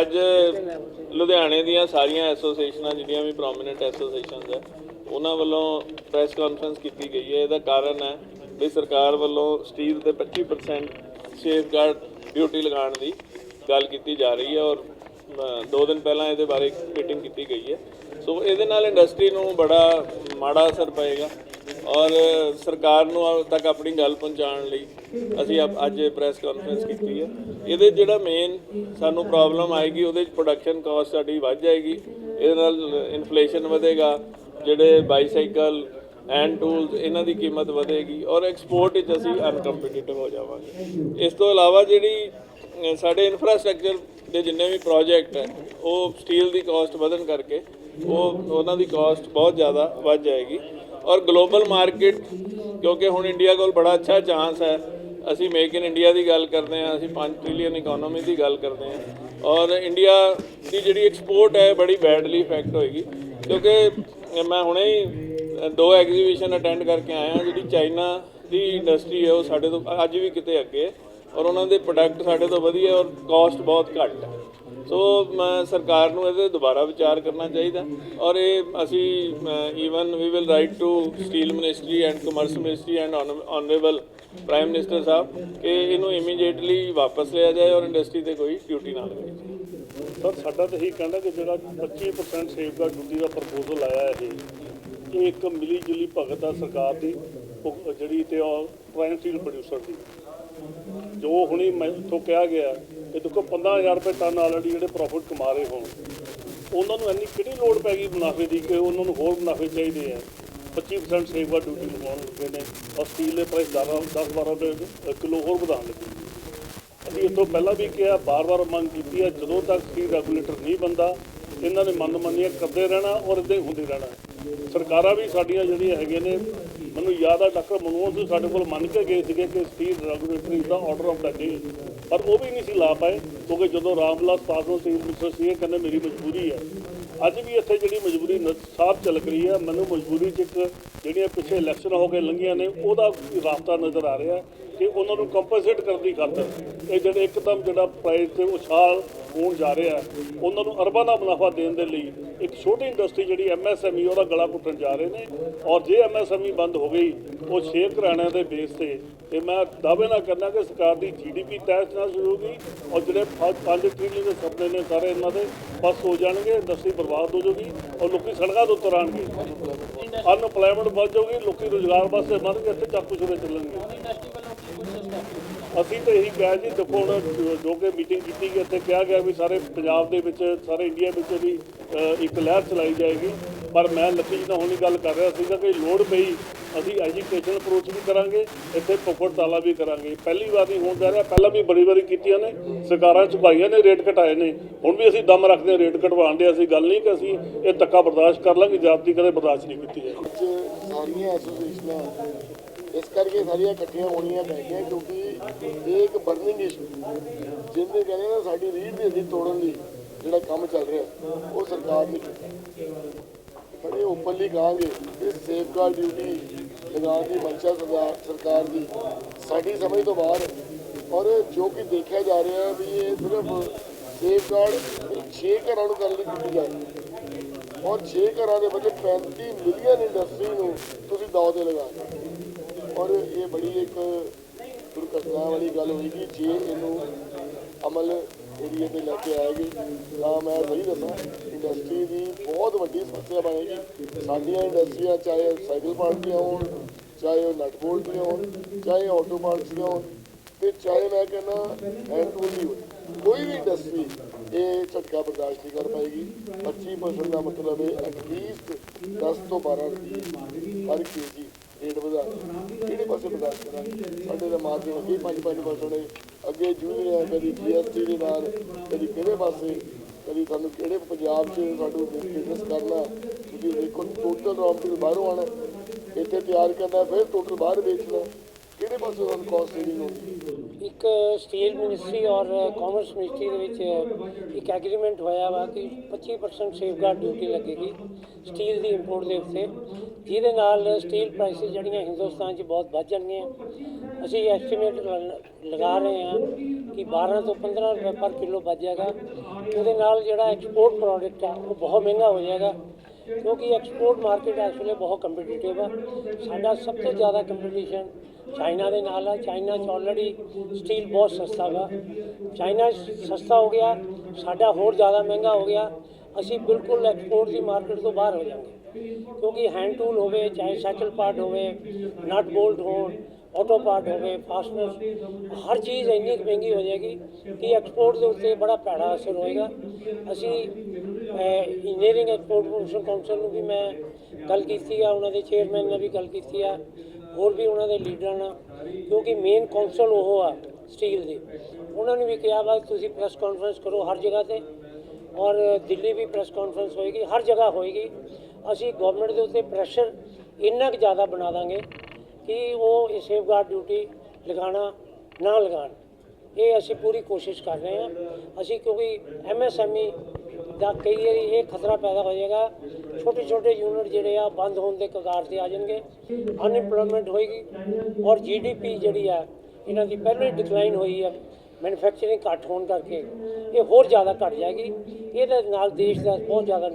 ਅੱਜ ਲੁਧਿਆਣੇ ਦੀਆਂ ਸਾਰੀਆਂ ਐਸੋਸੀਏਸ਼ਨਾਂ ਜਿਹੜੀਆਂ ਵੀ ਪ੍ਰੋਮਿਨੈਂਟ ਐਸੋਸੀਏਸ਼ਨਸ ਹੈ ਉਹਨਾਂ ਵੱਲੋਂ ਪ੍ਰੈਸ ਕਾਨਫਰੰਸ ਕੀਤੀ ਗਈ ਹੈ। ਇਹਦਾ ਕਾਰਨ ਹੈ ਵੀ ਸਰਕਾਰ ਵੱਲੋਂ ਸਟੀਲ ਤੇ 25% ਸੇਫਗਾਰਡ ਡਿਊਟੀ ਲਗਾਉਣ ਦੀ ਗੱਲ ਕੀਤੀ ਜਾ ਰਹੀ ਹੈ ਔਰ ਦੋ ਦਿਨ ਪਹਿਲਾਂ ਇਹਦੇ ਬਾਰੇ ਮੀਟਿੰਗ ਕੀਤੀ ਗਈ ਹੈ। ਸੋ ਇਹਦੇ ਨਾਲ ਇੰਡਸਟਰੀ ਨੂੰ ਬੜਾ ਮਾੜਾ ਅਸਰ ਪਏਗਾ ਔਰ ਸਰਕਾਰ ਨੂੰ ਤੱਕ ਆਪਣੀ ਗੱਲ ਪਹੁੰਚਾਉਣ ਲਈ ਅਸੀਂ ਅਪ- ਅੱਜ ਪ੍ਰੈਸ ਕਾਨਫਰੰਸ ਕੀਤੀ ਹੈ। ਇਹਦੇ ਜਿਹੜਾ ਮੇਨ ਸਾਨੂੰ ਪ੍ਰੋਬਲਮ ਆਏਗੀ, ਉਹਦੇ ਚ ਪ੍ਰੋਡਕਸ਼ਨ ਕਾਸਟ ਸਾਡੀ ਵੱਧ ਜਾਏਗੀ। ਇਹਦੇ ਨਾਲ ਇਨਫਲੇਸ਼ਨ ਵਧੇਗਾ। ਜਿਹੜੇ ਬਾਈਸਾਈਕਲ ਐਂਡ ਟੂਲਸ ਇਹਨਾਂ ਦੀ ਕੀਮਤ ਵਧੇਗੀ। ਔਰ ਐਕਸਪੋਰਟ ਵਿੱਚ ਅਸੀਂ ਅਨਕੰਪੀਟੀਟਿਵ ਹੋ ਜਾਵਾਂਗੇ। ਇਸ ਤੋਂ ਇਲਾਵਾ ਜਿਹੜੀ ਸਾਡੇ ਇਨਫਰਾਸਟ੍ਰਕਚਰ ਦੇ ਜਿੰਨੇ ਵੀ ਪ੍ਰੋਜੈਕਟ ਹੈ, ਉਹ ਸਟੀਲ ਦੀ ਕਾਸਟ ਵਧਣ ਕਰਕੇ ਉਹ, ਉਹਨਾਂ ਦੀ ਕਾਸਟ ਬਹੁਤ ਜ਼ਿਆਦਾ ਵੱਧ ਜਾਏਗੀ। ਔਰ ਗਲੋਬਲ ਮਾਰਕੀਟ ਕਿਉਂਕਿ ਹੁਣ ਇੰਡੀਆ ਕੋਲ ਬੜਾ ਅੱਛਾ ਚਾਂਸ ਹੈ ਅਸੀਂ ਮੇਕ ਇਨ ਇੰਡੀਆ ਦੀ ਗੱਲ ਕਰਦੇ ਹਾਂ, ਅਸੀਂ 5 ਟ੍ਰਿਲੀਅਨ ਇਕਨੋਮੀ ਦੀ ਗੱਲ ਕਰਦੇ ਹਾਂ ਔਰ ਇੰਡੀਆ ਦੀ ਜਿਹੜੀ ਐਕਸਪੋਰਟ ਹੈ, ਬੜੀ ਬੈਡਲੀ ਇਫੈਕਟ ਹੋਏਗੀ ਕਿਉਂਕਿ ਮੈਂ ਹੁਣੇ ਹੀ ਦੋ ਐਗਜ਼ੀਬਿਸ਼ਨ ਅਟੈਂਡ ਕਰਕੇ ਆਇਆ ਜਿਹੜੀ ਚਾਈਨਾ ਦੀ ਇੰਡਸਟਰੀ ਹੈ, ਉਹ ਸਾਡੇ ਤੋਂ, ਅੱਜ ਵੀ ਕਿਤੇ ਅੱਗੇ ਹੈ ਔਰ ਉਹਨਾਂ ਦੇ ਪ੍ਰੋਡਕਟ ਸਾਡੇ ਤੋਂ ਵਧੀਆ ਔਰ ਕਾਸਟ ਬਹੁਤ ਘੱਟ ਹੈ। ਸੋ ਮੈਂ ਸਰਕਾਰ ਨੂੰ ਇਹਦੇ ਦੁਬਾਰਾ ਵਿਚਾਰ ਕਰਨਾ ਚਾਹੀਦਾ। ਔਰ ਇਹ ਅਸੀਂ even we will write to steel ministry and commerce ministry and honourable prime minister ਸਾਹਿਬ ਕਿ ਇਹਨੂੰ ਇਮੀਡੀਏਟਲੀ ਵਾਪਸ ਲਿਆ ਜਾਏ ਔਰ ਇੰਡਸਟਰੀ ਤੇ ਕੋਈ ਡਿਊਟੀ ਨਾ ਲਗਾਈ ਜਾਏ ਸਰ, ਸਾਡਾ ਤਾਂ ਇਹੀ ਕਹਿਣਾ ਕਿ ਜਿਹੜਾ 25% ਸੇਫਗਾਰਡ ਡਿਊਟੀ ਦਾ ਪ੍ਰਪੋਜ਼ਲ ਆਇਆ ਇਹ ਇਹ ਇੱਕ ਮਿਲੀ ਜੁਲੀ ਭਗਤ ਆ ਸਰਕਾਰ ਦੀ, ਉਹ ਜਿਹੜੀ ਤੇ ਪ੍ਰਾਈਮ ਸਟੀਲ ਪ੍ਰੋਡਿਊਸਰ ਦੀ। ਜੋ ਹੁਣੀ ਮੈਥੋਂ ਕਿਹਾ ਗਿਆ ਇਹ ਦੇਖੋ 15000 ਰੁਪਏ ਟਨ ਆਲਰੇਡੀ ਜਿਹੜੇ ਪ੍ਰੋਫਿਟ ਕਮਾ ਰਹੇ ਹੋਣ। ਉਹਨਾਂ ਨੂੰ ਇੰਨੀ ਕਿਹੜੀ ਲੋੜ ਪੈ ਗਈ ਮੁਨਾਫੇ ਦੀ ਕਿ ਉਹਨਾਂ ਨੂੰ ਹੋਰ ਮੁਨਾਫੇ ਚਾਹੀਦੇ ਆ? 25% ਸੇਵਾ ਡਿਊਟੀ ਲਗਾਉਣ ਲੱਗੇ ਨੇ ਔਰ ਸਟੀਲ ਦੇ ਪ੍ਰਾਈਸ 10 12 ਰੁਪਏ ਕਿਲੋ ਹੋਰ ਵਧਾਉਣ ਲੱਗੇ ਅਸੀਂ ਇਸ ਤੋਂ ਪਹਿਲਾਂ ਵੀ ਕਿਹਾ, ਬਾਰ-ਬਾਰ ਮੰਗ ਕੀਤੀ ਹੈ ਜਦੋਂ ਤੱਕ ਸਟੀਲ ਰੈਗੂਲੇਟਰ ਨਹੀਂ ਬੰਦਾ ਇਹਨਾਂ ਨੇ ਮਨਮਾਨੀਆਂ ਕਰਦੇ ਰਹਿਣਾ ਔਰ ਇਦਾਂ ਹੀ ਹੁੰਦੀ ਰਹਿਣਾ। ਸਰਕਾਰਾਂ ਵੀ ਸਾਡੀਆਂ ਜਿਹੜੀਆਂ ਹੈਗੀਆਂ ਨੇ, ਮੈਨੂੰ ਯਾਦ ਆ ਡਾਕਟਰ ਮਨਮੋਹਨ ਸਿੰਘ ਸਾਡੇ ਕੋਲ ਮੰਨ ਕੇ ਗਏ ਸੀਗੇ ਕਿ ਸਟੀਲ ਰੈਗੂਲੇਟਰੀ ਦਾ ਆਰਡਰ ਆਫ ਦਾ ਡੇ ਪਰ ਉਹ ਵੀ ਨਹੀਂ ਸੀ ਲਾ ਪਾਏ, ਕਿਉਂਕਿ ਜਦੋਂ ਰਾਮ ਵਿਲਾਸ ਪਾਸਵਾਨ ਸਟੀਲ ਮਿਨਿਸਟਰ ਸੀ ਕਹਿੰਦੇ ਮੇਰੀ ਮਜਬੂਰੀ ਹੈ। ਅੱਜ ਵੀ ਇੱਥੇ ਜਿਹੜੀ ਮਜਬੂਰੀ ਨ- ਸਾਫ਼ ਝਲਕ ਰਹੀ ਹੈ, ਮੈਨੂੰ ਮਜਬੂਰੀ 'ਚ ਇੱਕ ਜਿਹੜੀਆਂ ਪਿੱਛੇ ਇਲੈਕਸ਼ਨ ਹੋ ਕੇ ਲੰਘੀਆਂ ਨੇ, ਉਹਦਾ ਰਾਬਤਾ ਨਜ਼ਰ ਆ ਰਿਹਾ ਕਿ ਉਹਨਾਂ ਨੂੰ ਕੰਪਨਸੇਟ ਕਰਨ ਦੀ ਖਾਤਰ ਇਹ ਜਿਹੜੇ ਇੱਕਦਮ ਜਿਹੜਾ ਪ੍ਰਾਈਸ ਤੇ ਉਛਾਲ ਹੋਣ ਜਾ ਰਿਹਾ ਉਹਨਾਂ ਨੂੰ ਅਰਬਾਂ ਦਾ ਮੁਨਾਫਾ ਦੇਣ ਦੇ ਲਈ ਇੱਕ ਛੋਟੀ ਇੰਡਸਟਰੀ ਜਿਹੜੀ ਐਮਐਸਐਮਈ ਉਹਦਾ ਗਲਾ ਘੁੱਟਣ ਜਾ ਰਹੇ ਨੇ। ਔਰ ਜੇ ਐਮਐਸਐਮਈ ਬੰਦ ਹੋ ਗਈ ਉਹ ਛੇ ਘਰਾਣਿਆਂ ਦੇ ਬੇਸ ਤੇ। ਤੇ ਮੈਂ ਦਾਅਵੇ ਨਾਲ ਕਰਨਾ ਕਿ ਸਰਕਾਰ ਦੀ ਜੀਡੀਪੀ ਤੈਸ ਨਾਲ ਸ਼ੁਰੂ ਹੋਗੀ ਔਰ ਜਿਹੜੇ 5 ਟ੍ਰਿਲੀਅਨ ਦੇ ਸੁਪਨੇ ਨੇ ਸਾਰੇ ਇਹਨਾਂ ਦੇ ਬਸ ਹੋ ਜਾਣਗੇ ਇੰਡਸਟਰੀ ਬਰਬਾਦ ਹੋ ਜਾਊਗੀ ਔਰ ਲੋਕੀ ਸੜਕਾਂ ਦੇ ਉੱਤਰ ਆਣਗੇ ਅਨਪਲਾਈਮੈਂਟ ਵੱਧ ਜਾਊਗੀ ਲੋਕੀ ਰੋਜ਼ਗਾਰ ਵਾਸਤੇ ਮਰਨਗੇ ਇੱਥੇ ਚਾਕੂ ਛੁਰੇ ਚੱਲਣਗੇ। ਅਸੀਂ ਤਾਂ ਇਹੀ ਕਿਹਾ ਜੀ, ਦੇਖੋ ਹੁਣ, ਜੋ- ਕਿ ਮੀਟਿੰਗ ਕੀਤੀ ਗਈ, ਇੱਥੇ ਕਿਹਾ ਗਿਆ ਵੀ ਸਾਰੇ ਪੰਜਾਬ ਦੇ ਵਿੱਚ, ਸਾਰੇ ਇੰਡੀਆ ਵਿੱਚ ਵੀ ਇੱਕ ਲਹਿਰ ਚਲਾਈ ਜਾਏਗੀ। ਪਰ ਮੈਂ ਲੱਕੀ ਜੀ ਨਾਲ ਹੁਣੀ ਗੱਲ ਕਰ ਰਿਹਾ ਸੀਗਾ ਕਿ ਲੋੜ ਪਈ, ਅਸੀਂ ਐਜੂਕੇਸ਼ਨ ਅਪਰੋਚ ਵੀ ਕਰਾਂਗੇ, ਇੱਥੇ ਪੁੱਫੜ ਤਾਲਾ ਵੀ ਕਰਾਂਗੇ। ਪਹਿਲੀ ਵਾਰ ਨਹੀਂ ਹੋਣ ਜਾ ਰਿਹਾ, ਪਹਿਲਾਂ ਵੀ ਬੜੀ ਵਾਰੀ ਕੀਤੀਆਂ ਨੇ, ਸਰਕਾਰਾਂ ਝੁਕਾਈਆਂ ਨੇ ਰੇਟ ਘਟਾਏ ਨੇ। ਹੁਣ ਵੀ ਅਸੀਂ ਦਮ ਰੱਖਦੇ ਹਾਂ ਰੇਟ ਘਟਵਾਉਣ ਦੇ, ਅਸੀਂ ਗੱਲ ਨਹੀਂ ਕਿ ਅਸੀਂ ਇਹ ਧੱਕਾ ਬਰਦਾਸ਼ਤ ਕਰ ਲਾਂਗੇ ਜਾਤੀ ਕਦੇ ਬਰਦਾਸ਼ਤ ਨਹੀਂ ਕੀਤੀ ਜਾਏਗੀ। ਸਾਰੀਆਂ ਐਸੋਸੀਏਸ਼ਨਾਂ ਇਸ ਕਰਕੇ ਸਾਰੀਆਂ ਇਕੱਠੀਆਂ ਹੋਣੀਆਂ ਪੈ ਗਈਆਂ ਕਿਉਂਕਿ ਇਹ ਇੱਕ ਬਰਨਿੰਗ ਇਸ਼ੂ ਜਿਹਦੇ ਕਹਿੰਦੇ ਨਾ ਸਾਡੀ ਰੀੜ ਦੀ ਹੱਡੀ ਤੋੜਨ ਲਈ ਜਿਹੜਾ ਕੰਮ ਚੱਲ ਰਿਹਾ, ਉਹ ਸਰਕਾਰ ਨੇ ਬੜੇ ਓਪਨਲੀ ਕਹਾਂਗੇ ਕਿ ਸੇਫਗਾਰਡ ਡਿਊਟੀ ਲਗਾਉਣ ਦੀ ਮੰਸ਼ਾ ਸਰਕਾਰ ਦੀ, ਸਾਡੀ ਸਮਝ ਤੋਂ ਬਾਹਰ। ਔਰ ਜੋ ਕਿ ਦੇਖਿਆ ਜਾ ਰਿਹਾ ਵੀ ਇਹ ਸਿਰਫ ਸੇਫਗਾਰਡ 6 ਘਰਾਂ ਨੂੰ ਕਰਨ ਲਈ ਕੀਤੀ ਜਾ ਰਹੀ ਹੈ। ਔਰ 6 ਘਰਾਂ ਦੇ ਬਦਲੇ 35 ਮਿਲੀਅਨ ਇੰਡਸਟਰੀ ਨੂੰ ਤੁਸੀਂ ਦਾਅ ਤੇ ਲਗਾ ਰਹੇ ਔਰ ਇਹ ਬੜੀ ਇੱਕ ਦੁਰਘਟਨਾ ਵਾਲੀ ਗੱਲ ਹੋਏਗੀ, ਜੇ ਇਹਨੂੰ ਅਮਲ ਏਰੀਏ ਤੇ ਲੈ ਕੇ ਆਏਗੀ, ਤਾਂ ਮੈਂ ਸਹੀ ਦੱਸਾਂ ਇੰਡਸਟਰੀ ਦੀ ਬਹੁਤ ਵੱਡੀ ਸਮੱਸਿਆ ਬਣੇਗੀ। ਸਾਡੀਆਂ ਇੰਡਸਟਰੀਆਂ ਚਾਹੇ ਸਾਈਕਲ ਪਾਰਟ ਦੀਆਂ ਹੋਣ, ਚਾਹੇ ਉਹ ਨਟ ਬੋਲਟ ਦੀਆਂ ਹੋਣ, ਚਾਹੇ ਆਟੋ ਪਾਰਟਸ ਦੀਆਂ ਹੋਣ, ਤੇ ਚਾਹੇ ਮੈਂ ਕਹਿੰਦਾ ਹੈਂਡ ਟੂਲ ਦੀ ਹੋਵੇ ਕੋਈ ਵੀ ਇੰਡਸਟਰੀ ਇਹ ਝਟਕਾ ਬਰਦਾਸ਼ਤ ਨਹੀਂ ਕਰ ਪਾਏਗੀ। 25% ਦਾ ਮਤਲਬ ਹੈ ਐਟਲੀਸਟ 10 ਤੋਂ 12 ਰੁਪਏ ਪਰ ਕੇਜੀ ਰੇਟ ਵਧਾ ਕਿਹੜੇ ਪਾਸੇ ਬਰਦਾਸ਼ਤ ਕਰਾਂਗੇ ਸਾਡੇ ਦਾ ਮਾਰਜਨ ਅੱਗੇ 5-5% ਅੱਗੇ ਜੂਨੀਅਰ ਹੈ ਕਦੀ ਜੀਐਸਟੀ ਦੇ ਨਾਲ, ਕਦੀ ਕਿਹੜੇ ਪਾਸੇ? ਕਦੀ ਤੁਹਾਨੂੰ ਕਿਹੜੇ ਪੰਜਾਬ 'ਚ ਸਾਨੂੰ ਬਿਜ਼ਨਸ ਕਰਨਾ? ਤੁਸੀਂ ਦੇਖੋ ਟੋਟਲ ਰੌ ਮਟੀਰੀਅਲ ਬਾਹਰੋਂ ਆਣਾ ਇੱਥੇ ਤਿਆਰ ਕਰਨਾ ਫਿਰ ਟੋਟਲ ਬਾਹਰ ਵੇਚਣਾ ਕਿਹੜੇ ਪਾਸੇ ਤੁਹਾਨੂੰ ਕਾਸਟ ਸੇਵਿੰਗ ਹੋਊਗੀ? ਇੱਕ ਸਟੀਲ ਮਿਨਿਸਟਰੀ ਔਰ ਕਾਮਰਸ ਮਿਨਿਸਟਰੀ ਦੇ ਵਿੱਚ ਇੱਕ ਐਗਰੀਮੈਂਟ ਹੋਇਆ ਵਾ ਕਿ 25% ਸੇਫਗਾਰਡ ਡਿਊਟੀ ਲੱਗੇਗੀ ਸਟੀਲ ਦੀ ਇੰਪੋਰਟ ਦੇ ਉੱਤੇ। ਜਿਹਦੇ ਨਾਲ ਸਟੀਲ ਪ੍ਰਾਈਸਿਸ ਜਿਹੜੀਆਂ ਹਿੰਦੁਸਤਾਨ 'ਚ ਬਹੁਤ ਵੱਧ ਜਾਣਗੀਆਂ। ਅਸੀਂ ਐਸਟੀਮੇਟ ਲਗਾ ਰਹੇ ਹਾਂ ਕਿ 12 ਤੋਂ 15 ਰੁਪਏ ਪਰ ਕਿਲੋ ਵੱਧ ਜਾਏਗਾ। ਉਹਦੇ ਨਾਲ ਜਿਹੜਾ ਐਕਸਪੋਰਟ ਪ੍ਰੋਡਕਟ ਆ, ਉਹ ਬਹੁਤ ਮਹਿੰਗਾ ਹੋ ਜਾਏਗਾ। ਕਿਉਂਕਿ ਐਕਸਪੋਰਟ ਮਾਰਕੀਟ ਇਸ ਵੇਲੇ ਬਹੁਤ ਕੰਪੀਟੀਟਿਵ ਆ। ਸਾਡਾ ਸਭ ਤੋਂ ਜ਼ਿਆਦਾ ਕੰਪੀਟੀਸ਼ਨ ਚਾਈਨਾ ਦੇ ਨਾਲ ਆ। ਚਾਈਨਾ 'ਚ ਆਲਰੇਡੀ ਸਟੀਲ ਬਹੁਤ ਸਸਤਾ ਵਾ ਚਾਈਨਾ ਸਸਤਾ ਹੋ ਗਿਆ, ਸਾਡਾ ਹੋਰ ਜ਼ਿਆਦਾ ਮਹਿੰਗਾ ਹੋ ਗਿਆ। ਅਸੀਂ ਬਿਲਕੁਲ ਐਕਸਪੋਰਟ ਦੀ ਮਾਰਕੀਟ ਤੋਂ ਬਾਹਰ ਹੋ ਜਾਵਾਂਗੇ। ਕਿਉਂਕਿ ਹੈਂਡ ਟੂਲ ਹੋਵੇ, ਚਾਹੇ ਸਾਈਕਲ ਪਾਰਟ ਹੋਵੇ ਨਟ ਬੋਲਟ ਹੋਣ ਆਟੋ ਪਾਰਟ ਹੋਵੇ ਫਾਸਟਨਰ ਹਰ ਚੀਜ਼ ਇੰਨੀ ਕੁ ਮਹਿੰਗੀ ਹੋ ਜਾਏਗੀ ਕਿ ਐਕਸਪੋਰਟ ਦੇ ਉੱਤੇ ਬੜਾ ਭੈੜਾ ਅਸਰ ਹੋਏਗਾ। ਅਸੀਂ ਇੰਜੀਨੀਅਰਿੰਗ ਐਕਸਪੋਰਟ ਪ੍ਰੋਮੋਸ਼ਨ ਕਾਉਂਸਲ ਨੂੰ ਵੀ ਮੈਂ ਗੱਲ ਕੀਤੀ ਆ, ਉਹਨਾਂ ਦੇ ਚੇਅਰਮੈਨ ਨਾਲ ਵੀ ਗੱਲ ਕੀਤੀ ਆ, ਹੋਰ ਵੀ ਉਹਨਾਂ ਦੇ ਲੀਡਰਾਂ ਨਾਲ, ਕਿਉਂਕਿ ਮੇਨ ਕਾਉਂਸਲ ਉਹ ਆ ਸਟੀਲ ਦੇ। ਉਹਨਾਂ ਨੇ ਵੀ ਕਿਹਾ ਵਾ, ਤੁਸੀਂ ਪ੍ਰੈਸ ਕਾਨਫਰੰਸ ਕਰੋ ਹਰ ਜਗ੍ਹਾ ਤੇ, ਔਰ ਦਿੱਲੀ ਵੀ ਪ੍ਰੈਸ ਕਾਨਫਰੰਸ ਹੋਏਗੀ, ਹਰ ਜਗ੍ਹਾ ਹੋਏਗੀ। ਅਸੀਂ ਗਵਰਨਮੈਂਟ ਦੇ ਉੱਤੇ ਪ੍ਰੈਸ਼ਰ ਇੰਨਾ ਕੁ ਜ਼ਿਆਦਾ ਬਣਾ ਦਾਂਗੇ ਕਿ ਉਹ ਇਹ ਸੇਫਗਾਰਡ ਡਿਊਟੀ ਲਗਾਉਣਾ ਨਾ ਲਗਾਉਣ। ਇਹ ਅਸੀਂ ਪੂਰੀ ਕੋਸ਼ਿਸ਼ ਕਰ ਰਹੇ ਹਾਂ। ਅਸੀਂ ਕਿਉਂਕਿ ਐਮਐਸਐਮਈ ਦਾ ਕਈ ਵਾਰੀ ਇਹ ਖਤਰਾ ਪੈਦਾ ਹੋ ਜਾਏਗਾ ਛੋਟੇ ਛੋਟੇ ਯੂਨਿਟ ਜਿਹੜੇ ਆ, ਬੰਦ ਹੋਣ ਦੇ ਕਗਾਰ ਤੇ ਆ ਜਾਣਗੇ ਅਨਇੰਪਲੋਇਮੈਂਟ ਹੋਏਗੀ ਔਰ ਜੀਡੀਪੀ ਜਿਹੜੀ ਆ, ਇਹਨਾਂ ਦੀ ਪਹਿਲਾਂ ਹੀ ਡਿਕਲਾਈਨ ਹੋਈ ਆ ਮੈਨੂਫੈਕਚਰਿੰਗ ਘੱਟ ਹੋਣ ਕਰਕੇ, ਇਹ ਹੋਰ ਜ਼ਿਆਦਾ ਘਟ ਜਾਏਗੀ, ਇਹਦੇ ਨਾਲ ਦੇਸ਼ ਦਾ ਬਹੁਤ ਜ਼ਿਆਦਾ